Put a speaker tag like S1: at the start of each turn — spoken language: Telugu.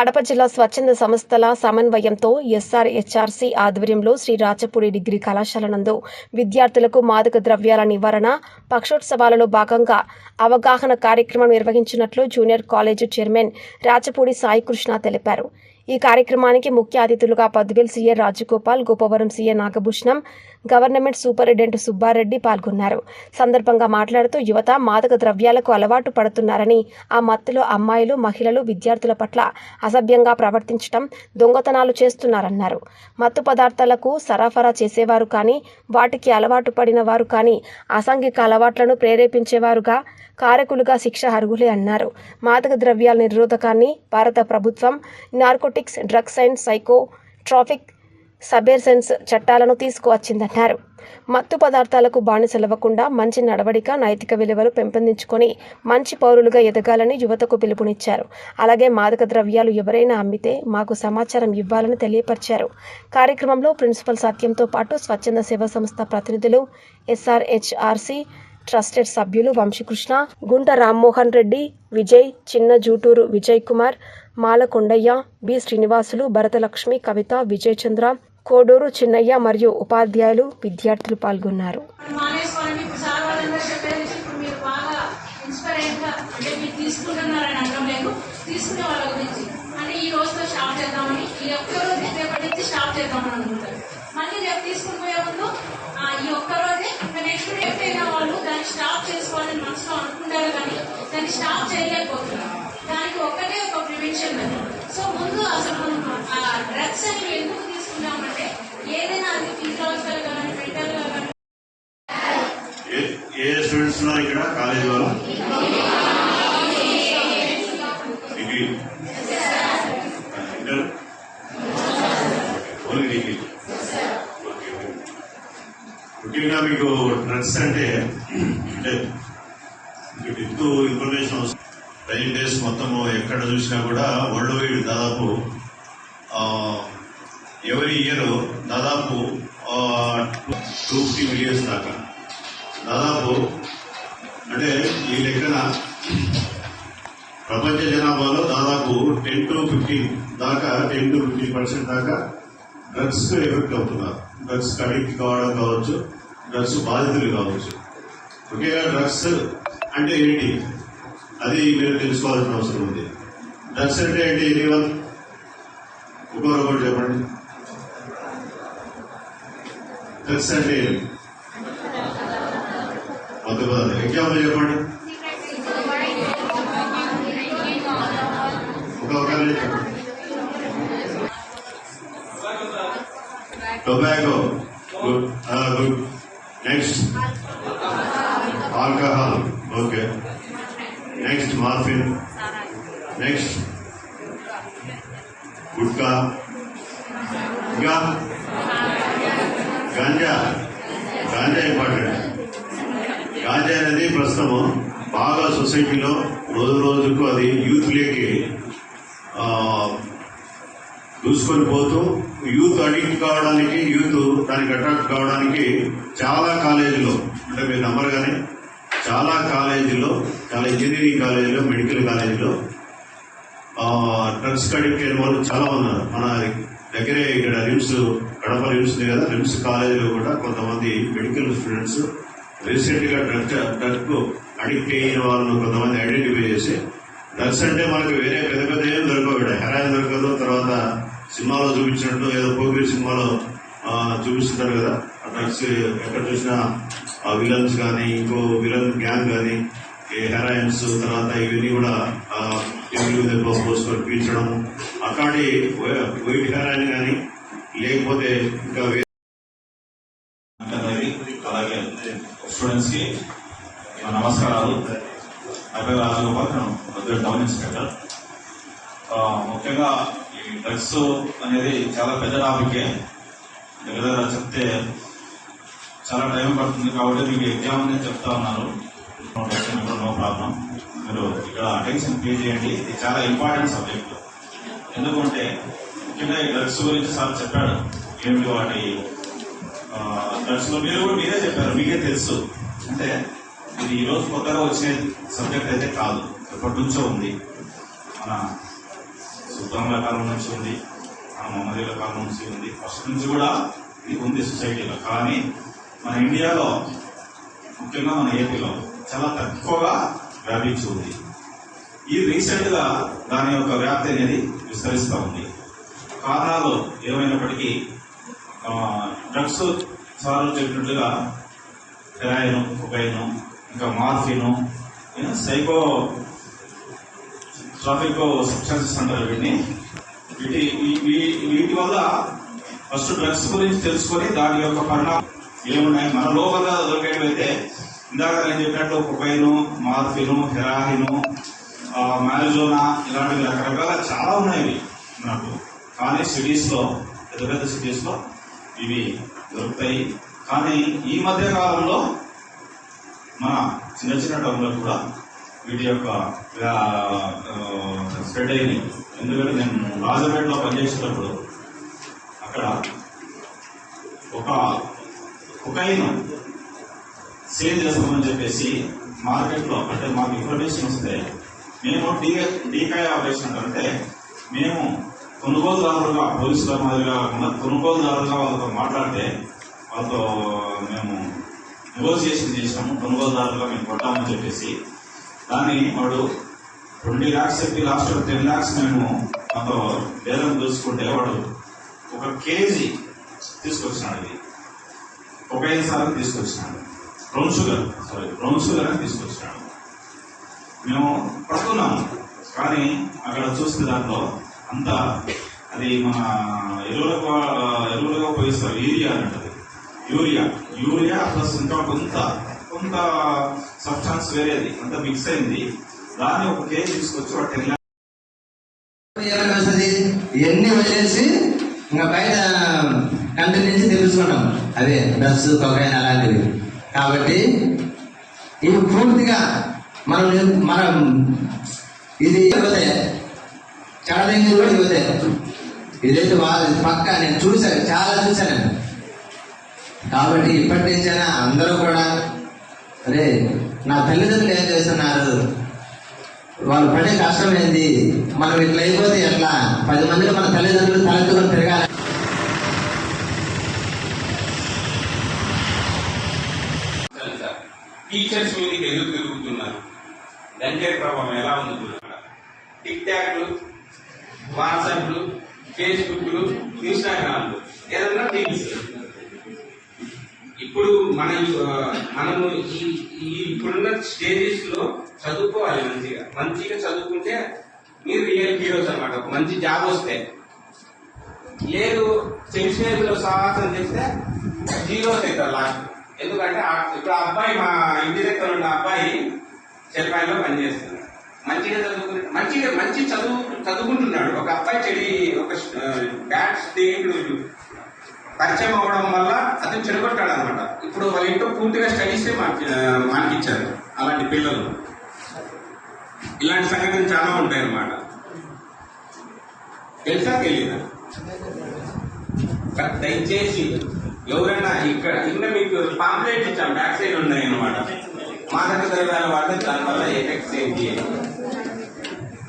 S1: కడప జిల్లా స్వచ్ఛంద సంస్థల సమన్వయంతో ఎస్ఆర్ హెచ్ఆర్సీ ఆధ్వర్యంలో శ్రీ రాచపూడి డిగ్రీ కళాశాల నందు విద్యార్థులకు మాదక ద్రవ్యాల నివారణ పక్షోత్సవాలలో భాగంగా అవగాహన కార్యక్రమం నిర్వహించినట్లు junior college chairman Rachapudi Saikrishna తెలిపారు. ఈ కార్యక్రమానికి ముఖ్య అతిథులుగా Padvel CA Rajagopal Gopavaram CA Nagabhushanam government superintendent Subbareddy పాల్గొన్నారు. సందర్భంగా మాట్లాడుతూ యువత మాదక ద్రవ్యాలకు అలవాటు పడుతున్నారని ఆ మత్తులో అమ్మాయిలు మహిళలు విద్యార్థుల పట్ల అసభ్యంగా ప్రవర్తించడం దొంగతనాలు చేస్తున్నారన్నారు. మత్తు పదార్థాలకు సరఫరా చేసేవారు కానీ వాటికి అలవాటు పడిన వారు కానీ అసాంఘిక అలవాట్లను ప్రేరేపించేవారుగా కారకులుగా శిక్ష అర్హులే అన్నారు. మాదక ద్రవ్యాల నిరోధకాన్ని భారత ప్రభుత్వం narcotics drugs and psychotropic substances చట్టాలను తీసుకువచ్చిందన్నారు. మత్తు పదార్థాలకు బానిసలవ్వకుండా మంచి నడవడిక నైతిక విలువలు పెంపొందించుకొని మంచి పౌరులుగా ఎదగాలని యువతకు పిలుపునిచ్చారు. అలాగే మాదక ద్రవ్యాలు ఎవరైనా అమ్మితే మాకు సమాచారం ఇవ్వాలని తెలియపరిచారు. కార్యక్రమంలో ప్రిన్సిపల్ సత్యంతో పాటు స్వచ్ఛంద సేవా సంస్థ ప్రతినిధులు ఎస్ఆర్హెచ్ఆర్సి ట్రస్టెడ్ సభ్యులు వంశీకృష్ణ గుంట రామ్మోహన్ రెడ్డి విజయ్ చిన్న జూటూరు విజయ్ కుమార్ మాల కొండయ్య బి శ్రీనివాసులు భరతలక్ష్మి కవిత విజయ్ చంద్ర కోడూరు చిన్నయ్య మరియు ఉపాధ్యాయులు విద్యార్థులు పాల్గొన్నారు.
S2: అంటే ఈ రోజుతో స్టాప్ చేద్దామని రేపటి నుంచి స్టాప్ చేద్దామని అనుకుంటారు. మళ్ళీ రేపు తీసుకుని పోయే ముందు ఈ నెక్స్ట్ అయిన వాళ్ళు దాన్ని స్టాప్ చేసుకోవాలని మనసులో అనుకుంటారు కానీ దాన్ని స్టాప్ చేయలేకపోతున్నారు. దానికి ఒక్కటే ఒక ప్రివెన్షన్ సో ముందు అసలు మనం డ్రగ్స్ అనేవి ఎందుకు తీసుకుంటామంటే ఏదైనా అది ఫిజియలాజికల్ కానీ మెంటల్ కానీ
S3: ఏ- స్టూడెంట్స్ ఉన్నారు ఇక్కడ? కాలేజ్ వాళ్ళు? డిగ్రీ? Inter only degree? ముఖ్యంగా మీకు డ్రగ్స్ అంటే? అంటే మీకు విత్ ఇన్ఫర్మేషన్ ప్రజెంట్ డేస్ మొత్తం ఎక్కడ చూసినా కూడా వరల్డ్ వైడ్ దాదాపు ఎవరి ఇయర్ దాదాపు టూ ఫిఫ్టీ మిలియన్స్ దాకా. దాదాపు అంటే ఈ లెక్కన ప్రపంచ జనాభాలో దాదాపు టెన్ టు ఫిఫ్టీన్ దాకా టెన్ టు ఫిఫ్టీన్ పర్సెంట్ దాకా డ్రగ్స్ ఎఫెక్ట్ అవుతున్నారు. డ్రగ్స్ అడిక్ట్ కావడం కావచ్చు డ్రగ్స్ బాధితులు కావచ్చు. ముఖ్యంగా డ్రగ్స్ అంటే ఏంటి? అది మీరు తెలుసుకోవాల్సిన అవసరం ఉంది. డ్రగ్స్ అంటే ఏంటి ఎనీవన్? ఇంకొకరు ఒకటి చెప్పండి. డ్రగ్స్ అంటే ఏంటి కొత్త పదాలు ఎగ్జాంపుల్ చెప్పండి ఒక ఒకరి చెప్పండి tobacco good good next alcohol okay next morphine next gutka ఇంకా గాంజా. గాంజా ఇంపార్టెంట్. గాంజా అనేది ప్రస్తుతం బాగా సొసైటీలో రోజు రోజుకు అది యూత్లోకి దూసుకొని పోతూ యూత్ అడిక్ట్ కావడానికి యూత్ దానికి అట్రాక్ట్ కావడానికి చాలా కాలేజీలో అంటే మీరు నమ్మరు కానీ చాలా కాలేజీలో చాలా ఇంజనీరింగ్ కాలేజీలో మెడికల్ కాలేజీలో డ్రగ్స్ అడిక్ట్ అయిన వాళ్ళు చాలా ఉన్నారు. మన దగ్గరే ఇక్కడ రిమ్స్ కడప రిమ్స్ కదా రిమ్స్ కాలేజీలో కూడా కొంతమంది మెడికల్ స్టూడెంట్స్ రీసెంట్గా డ్రగ్ డ్రగ్ అడిక్ట్ అయిన వాళ్ళను కొంతమంది ఐడెంటిఫై చేసి డ్రగ్స్ అంటే మనకు వేరే పెద్ద పెద్ద ఏం దొరకవు ఇక్కడ. హెరాయిన్ దొరకదు తర్వాత సినిమాలో చూపించినట్టు ఏదో పోగిరి సినిమాలో చూపిస్తున్నారు కదా. ఆ డ్రగ్స్ ఎక్కడ చూసినా ఆ విలన్స్ కానీ ఇంకో విలన్ గ్యాంగ్ కానీ ఈ హెరాయిన్స్ తర్వాత ఇవన్నీ కూడా ఆ, ఎముకల పోసుకొని పీల్చడం అట్లాంటి వైట్ హెరాయిన్ కానీ లేకపోతే ఇంకా వేరే
S4: అనేది అలాగే స్టూడెంట్స్కి నమస్కారాలు. నా పేరు రాజగోపాల్ నేను ప్రొద్దున టౌన్ ఇన్స్పెక్టర్ ముఖ్యంగా ఈ డ్రగ్స్ అనేది చాలా పెద్ద టాపికే దగ్గర చెప్తే చాలా టైం పడుతుంది కాబట్టి మీకు ఎగ్జామ్ అనేది చెప్తా ఉన్నారు నో ప్రాబ్లం మీరు ఇక్కడ అటెన్షన్ పే చేయండి. ఇది చాలా ఇంపార్టెంట్ సబ్జెక్ట్ ఎందుకంటే ముఖ్యంగా ఈ డ్రగ్స్ గురించి సార్ చెప్పాడు. ఏమిటి వాటి డ్రగ్స్లో మీరు కూడా మీరే చెప్పారు మీకే తెలుసు. అంటే ఇది ఈ రోజు కొత్తగా వచ్చే సబ్జెక్ట్ అయితే కాదు. ఎప్పటి నుంచో ఉంది. మన సుబ్రహ్మణ్య కాలం నుంచి ఉంది. మన మహమ్మదీల కాలం నుంచి ఉంది. ఫస్ట్ నుంచి కూడా ఇది ఉంది సొసైటీలో. కానీ మన ఇండియాలో ముఖ్యంగా మన ఏపీలో చాలా తక్కువగా వ్యాపించి ఉంది. ఈ రీసెంట్గా దాని యొక్క వ్యాప్తి అనేది విస్తరిస్తూ ఉంది. కారణాలు ఏమైనప్పటికీ డ్రగ్స్ సార్ చెప్పినట్లుగా హెరాయిన్ కొకైన్ ఇంకా మార్ఫిను సైకో ట్రాఫిక్ సబ్స్టెన్సెస్ అంటారు వీటిని. వీటి వీటి వల్ల ఫస్ట్ డ్రగ్స్ గురించి తెలుసుకొని దాని యొక్క పరిణామం ఏమున్నాయి? మన లోపల దొరికేవైతే ఇందాక నేను చెప్పినట్టు కొకైన్ మార్ఫిను హెరాయిను మ్యారిజోనా ఇలాంటివి రకరకాల చాలా ఉన్నాయి మనకు కానీ సిటీస్లో పెద్ద పెద్ద సిటీస్లో ఇవి దొరుకుతాయి. కానీ ఈ మధ్య కాలంలో మన చిన్న చిన్న టౌన్లో కూడా వీటి యొక్క స్ప్రెడ్ అయింది ఎందుకంటే నేను రాజపేటలో పనిచేసేటప్పుడు అక్కడ ఒక కుకైన్ సేల్ చేస్తామని చెప్పేసి మార్కెట్లో అంటే మాకు ఇన్ఫర్మేషన్ వస్తే మేము డీ డీకాయ ఆపరేషన్ అంటే మేము కొనుగోలుదారులుగా పోలీసుల మాదిరిగా కాకుండా కొనుగోలుదారులుగా వాళ్ళతో మాట్లాడితే వాళ్ళతో మేము నెగోసియేషన్ చేసినాము. కొనుగోలుదారులుగా మేము కొట్టామని చెప్పేసి. దాన్ని వాడు ట్వంటీ ల్యాక్స్ చెప్పి లాస్ట్ టెన్ ల్యాక్స్ మేము మాతో బేరం చూసుకుంటే వాడు ఒక కేజీ తీసుకొచ్చినాడు ఇది. ఒక ఐదు సార్లు తీసుకొచ్చినాడు. Brown sugar sorry brown sugar అని తీసుకొచ్చినాడు. మేము పడుతున్నాము కానీ అక్కడ చూస్తే దాంట్లో అంతా అది మన ఎరువులకు ఎరువులుగా ఉపయోగిస్తారు. యూరియా అంటది. యూరియా. యూరియా ప్లస్ ఇంకా కొంత కొంత సబ్స్టాన్స్ వేరేది అంత మిక్స్ అయింది. దాన్ని ఒక కేజీ తీసుకొచ్చి ఒక టెన్
S5: వస్తుంది ఇవన్నీ వదిలేసి ఇంకా బయట కంటి నుంచి తెలుసుకున్నాం అదే డ్రగ్స్ కొకైన్ అలాంటివి. కాబట్టి ఇవి పూర్తిగా మనం మనం ఇది చాలా చడదంగి కూడా యువతే ఇదైతే వాళ్ళు పక్క నేను చూశాను చాలా చూశాను కాబట్టి ఇప్పటి నుంచైనా అందరూ కూడా అరే నా తల్లిదండ్రులు ఏం చేస్తున్నారు? వాళ్ళు పడే కష్టం ఏంది? మనం ఇట్లా అయిపోతే ఎట్లా? పది మందిలో మన తల్లిదండ్రులు తలెత్తుకొని తిరగాలి.
S6: టీచర్స్ మీదకి ఎందుకు తిరుగుతున్నారు? దండేర్ ప్రభావం ఎలా ఉంది? టిక్ టాక్లు వాట్సాప్లు ఫేస్బుక్లు ఇన్స్టాగ్రామ్లు. ఏదన్నా టీవీస్ ఇప్పుడు మన మనము ఈ ఈ ఇప్పుడున్న స్టేజెస్లో చదువుకోవాలి మంచిగా. మంచిగా చదువుకుంటే మీరు రియల్ హీరోస్ అనమాట మంచి జాబ్ వస్తే. లేదు సెమిస్టర్లో సాహసం చేస్తే జీరోస్ అవుతారు లాస్ట్. ఎందుకంటే ఇప్పుడు ఆ అబ్బాయి మా ఇంటి దగ్గర ఉన్న అబ్బాయి చెల్పాయిలో పనిచేస్తున్నాడు. మంచిగా చదువుకుని మంచిగా మంచి చదువు చదువుకుంటున్నాడు. ఒక అబ్బాయి చెడి ఒక బ్యాడ్ స్నేహితుడు పరిచయం అవ్వడం వల్ల అతను చెడగొట్టాడు అనమాట ఇప్పుడు వాళ్ళ ఇంట్లో పూర్తిగా స్టడీస్ మానిపించారు అలాంటి పిల్లలు. ఇలాంటి సంగతులు చాలా ఉంటాయి అన్నమాట తెలుసా తెలియదా దయచేసి ఎవరైనా ఇక్కడ ఇంకా మీకు పాంప్లెట్ ఇచ్చాం బ్యాక్ సైడ్ ఉన్నాయి అనమాట మాదక ద్రవ్యాల వాడితే దానివల్ల ఎఫెక్ట్స్ ఏంటి? అని.